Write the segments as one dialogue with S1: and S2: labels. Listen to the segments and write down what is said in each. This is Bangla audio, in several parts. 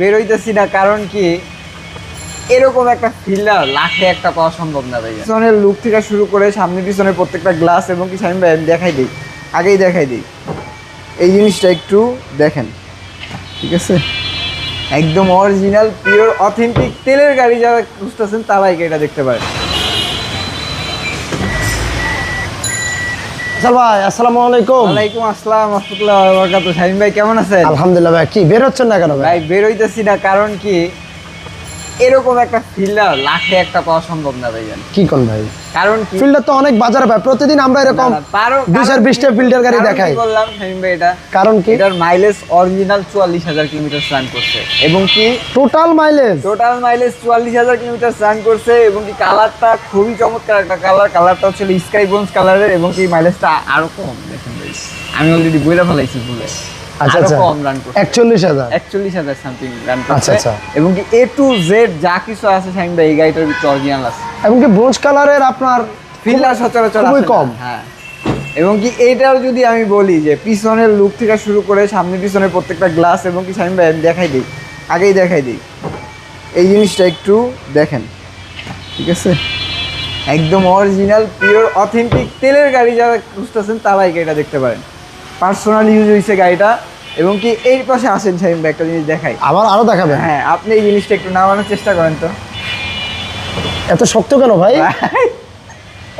S1: বেরোইতেছি না, কারণ কি? এরকম একটা ফিল্ডার লাখে একটা পাওয়া সম্ভব না ভাই পিছনের লুক থেকে শুরু করে সামনে পিছনে প্রত্যেকটা গ্লাস এবং কি সামনে দেখাই দিই। আগেই দেখাই দিই। এই জিনিসটা একটু দেখেন, ঠিক আছে? একদম অরিজিনাল পিওর অথেন্টিক তেলের গাড়ি যারা খুঁজতেছেন, তারাই এটা দেখতে পারেন
S2: আচ্ছা ভাই আসসালামু আলাইকুম।
S1: ওয়ালাইকুম আসসালাম রহমতুল্লাহ বরকাত শাহিন ভাই কেমন আছেন?
S2: আলহামদুলিল্লাহ ভাই কি বেরোচ্ছেন না কেন ভাই?
S1: ভাই বেরোইতেছি না কারণ কি? এরকম একটা ফিল্ডার লাখে একটা পাওয়া সম্ভব না ভাই জান
S2: কি কোন ভাই?
S1: কারণ
S2: ফিল্ডার তো অনেক বাজারে পায় প্রতিদিন আমরা এরকম
S1: না, না, তারও-
S2: বিশ আর
S1: কারণ
S2: বিশটা
S1: কি-
S2: ফিল্টার গাড়ি দেখাই।
S1: বললাম শাহিন ভাই এটা
S2: কারণ কি?
S1: এটার মাইলেজ অরিজিনাল চুয়াল্লিশ হাজার কিলোমিটার রান করছে। এবং কি?
S2: টোটাল মাইলেজ
S1: টোটাল মাইলেজ চুয়াল্লিশ হাজার কিলোমিটার রান করছে এবং কি কালারটা খুবই চমৎকার একটা কালার কালারটা হচ্ছে স্কাই ব্রোঞ্জ কালারের এবং কি মাইলেজটা আরও কম দেখেন ভাই। আমি অলরেডি বইরা ফেলাইছি ভুলে।
S2: আচ্ছা আচ্ছা।
S1: কম রান করছে। সামথিং
S2: আচ্ছা,
S1: করছে।
S2: আচ্ছা।
S1: এবং কি এ টু জেড যা কিছু আছে শাহিন ভাই এই গাড়িটার ভিতরে অরিজিনাল আছে।
S2: এবং কি ব্রোঞ্জ কালারের আপনার
S1: ফিল্ডার সচরাচর
S2: খুবই কম।
S1: হ্যাঁ। এবং কি এইটাও যদি আমি বলি যে পিছনের লুক থেকে শুরু করে সামনে পিছনের প্রত্যেকটা গ্লাস এবং কি শাহিন ভাই দেখাই দিই। আগেই দেখাই দিই। এই জিনিসটা একটু দেখেন। ঠিক আছে? একদম অরিজিনাল পিওর অথেন্টিক তেলের গাড়ি যারা খুঁজতেছেন তারাই এটা দেখতে পারেন। পার্সোনাল ইউজ হয়েছে গাড়িটা। এবং কি এই পাশে আসেন শাহিন ভাই একটা জিনিস দেখাই।
S2: আবার আরও দেখাবেন?
S1: হ্যাঁ আপনি এই জিনিসটা একটু নামানোর চেষ্টা করেন তো।
S2: এত শক্ত কেন ভাই?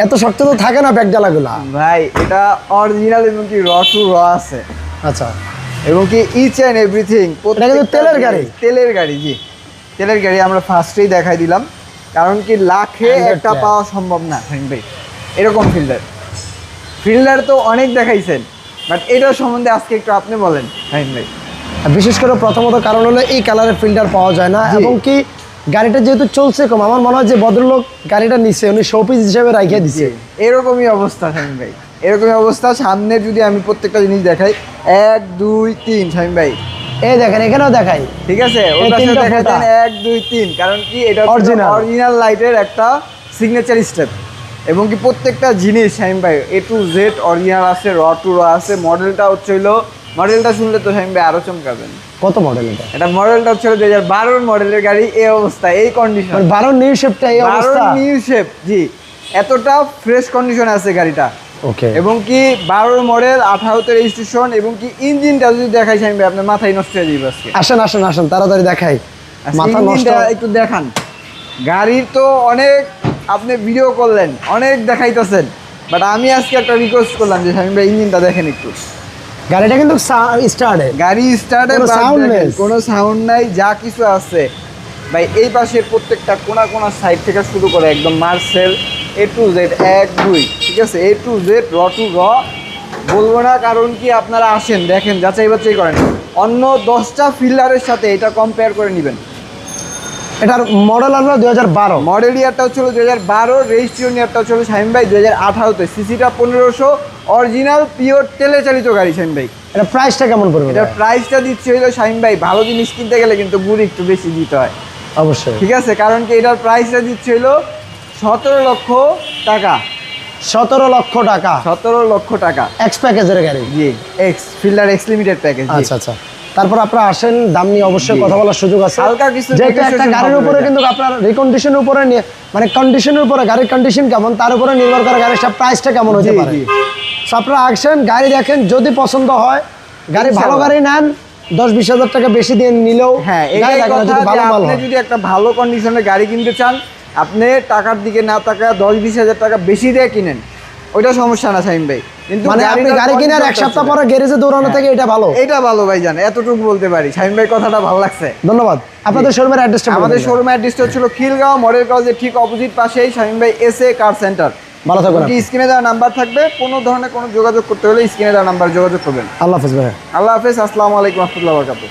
S2: এত শক্ত তো থাকে না ব্যাগ ডালাগুলা
S1: ভাই এটা অরিজিনাল এবং কি র টু র আছে।
S2: আচ্ছা।
S1: এবং কি ইচ অ্যান্ড এভরিথিং
S2: এটা কিন্তু তেলের গাড়ি?
S1: তেলের গাড়ি জি। তেলের গাড়ি আমরা ফার্স্টেই দেখাই দিলাম। কারণ কি লাখে একটা পাওয়া সম্ভব না ভাই। এরকম ফিল্ডার ফিল্ডার তো অনেক দেখাইছেন। বাট এটার সম্বন্ধে আজকে একটু আপনি বলেন ফাহিম ভাই
S2: বিশেষ করে প্রথমত কারণ হলো এই কালারের ফিল্টার পাওয়া যায় না এবং কি গাড়িটা যেহেতু চলছে কম আমার মনে হয় যে ভদ্রলোক গাড়িটা নিচ্ছে উনি শোপিস হিসেবে রাইখে দিছে।
S1: এরকমই অবস্থা শামিম ভাই এরকমই অবস্থা সামনে যদি আমি প্রত্যেকটা জিনিস দেখাই এক দুই তিন শামিম ভাই
S2: এই দেখেন এখানেও দেখাই।
S1: ঠিক আছে? ওর। এক দুই তিন। কারণ কি? এটা
S2: Original।
S1: অরিজিনাল লাইটের একটা সিগনেচার স্টেপ এবং কি প্রত্যেকটা জিনিস শাহিম ভাই এ টু জেড অরিজিনাল আছে র টু র আছে। মডেলটা হচ্ছে হলো মডেলটা শুনলে তো শাহিম ভাই আরও চমকাবেন।
S2: কত মডেল এটা?
S1: এটা মডেলটা হচ্ছে দুই হাজার বারোর মডেলের গাড়ি এই অবস্থা এই কন্ডিশন
S2: বারো নিউ শেপটা এই অবস্থা?
S1: নিউ শেপ জি। এতটা ফ্রেশ কন্ডিশনে আছে গাড়িটা।
S2: ওকে
S1: এবং কি বারোর মডেল আঠারোতে রেজিস্ট্রেশন এবং কি ইঞ্জিনটা যদি দেখাই শাহিম ভাই আপনার মাথায় নষ্ট হয়ে যাবে আজকে।
S2: আসেন আসেন আসেন তাড়াতাড়ি দেখাই।
S1: আজকে
S2: মাথা নষ্ট
S1: একটু দেখান। গাড়ির তো অনেক আপনি ভিডিও করলেন অনেক দেখাইতেছেন। বাট আমি আজকে একটা রিকোয়েস্ট করলাম যে শামিম ভাই ইঞ্জিনটা দেখেন একটু।
S2: গাড়িটা কিন্তু স্টার্টে
S1: গাড়ি স্টার্টে।
S2: কোনো
S1: সাউন্ড নাই। যা কিছু আছে। ভাই এই পাশের প্রত্যেকটা কোনা কোনা সাইড থেকে শুরু করে একদম মার্সেল এ টু জেড এক দুই ঠিক আছে? এ টু জেড র টু র। বলব না কারণ কি আপনারা আসেন দেখেন যাচাই বাছাই করেন। অন্য দশটা ফিল্ডারের সাথে এটা কম্পেয়ার করে নেবেন।
S2: এটার মডেল হলো দুই হাজার বারো।
S1: মডেল ইয়ারটা হচ্ছিল দুই হাজার বারো রেজিস্ট্রেশন ইয়ারটা হচ্ছিল শাহিম ভাই দুই হাজার আঠারোতে। সিসিটা পনেরোশো অরিজিনাল পিওর তেলে চালিত গাড়ি শাহিম ভাই
S2: এটা প্রাইসটা কেমন পড়বে ভাই?
S1: প্রাইসটা দিচ্ছে হইল শাহিম ভাই ভালো জিনিস কিনতে গেলে কিন্তু গুড় একটু বেশি দিতে হয়।
S2: অবশ্যই।
S1: ঠিক আছে কারণ কি এটার প্রাইসটা দিচ্ছে হইল সতেরো লক্ষ টাকা।
S2: সতেরো লক্ষ টাকা।
S1: সতেরো লক্ষ টাকা।
S2: এক্স প্যাকেজের গাড়ি?
S1: G X fielder X limited package
S2: আচ্ছা আচ্ছা। তারপর আপনারা আসেন দাম নিয়ে অবশ্যই কথা বলার সুযোগ আছে।
S1: হালকা কিছু
S2: যেহেতু একটা গাড়ির উপরে কিন্তু আপনার রিকন্ডিশনের উপরে নিয়ে মানে কন্ডিশনের উপরে গাড়ির কন্ডিশন কেমন তার উপরে নির্ভর করে গাড়ির সব প্রাইসটা কেমন হতে পারে। So আপনারা আসেন গাড়ি দেখেন যদি পছন্দ হয় গাড়ি ভালো গাড়ি নেন দশ বিশ হাজার টাকা বেশি দিয়ে নিলেও
S1: হ্যাঁ
S2: যদি
S1: আপনি একটা ভালো কন্ডিশনের গাড়ি কিনতে চান আপনি টাকার দিকে না টাকা দশ বিশ হাজার টাকা বেশি দিয়ে কিনেন। ওইটা সমস্যা না শাহিম ভাই।
S2: মানে আপনি গাড়ি কিনার এক সপ্তাহ পরে গ্যারেজে দৌড়ানো
S1: হ্যাঁ।
S2: থেকে এটা ভালো।
S1: এটা ভালো ভাই জান এতটুকু বলতে পারি। শাহিন ভাই কথাটা ভালো লাগছে।
S2: ধন্যবাদ। আপনাদের শোরুমের অ্যাড্রেসটা
S1: আমাদের শোরুম অ্যাড্রেসটা হচ্ছিল খিলগাঁও মডেল কলেজের ঠিক অপোজিট পাশেই শাহিন ভাই এস এ কার সেন্টার
S2: ভালো থাকবেন।
S1: স্ক্রিনে দেওয়া নাম্বার থাকবে। কোনো ধরনের কোনো যোগাযোগ করতে হলে স্ক্রিনে দেওয়া নাম্বার যোগাযোগ করবেন।
S2: আল্লাহ হাফিজ ভাই
S1: আল্লাহ হাফেজ আসসালামু আলাইকুম রহমতুল্লাহ বরকাতুহ।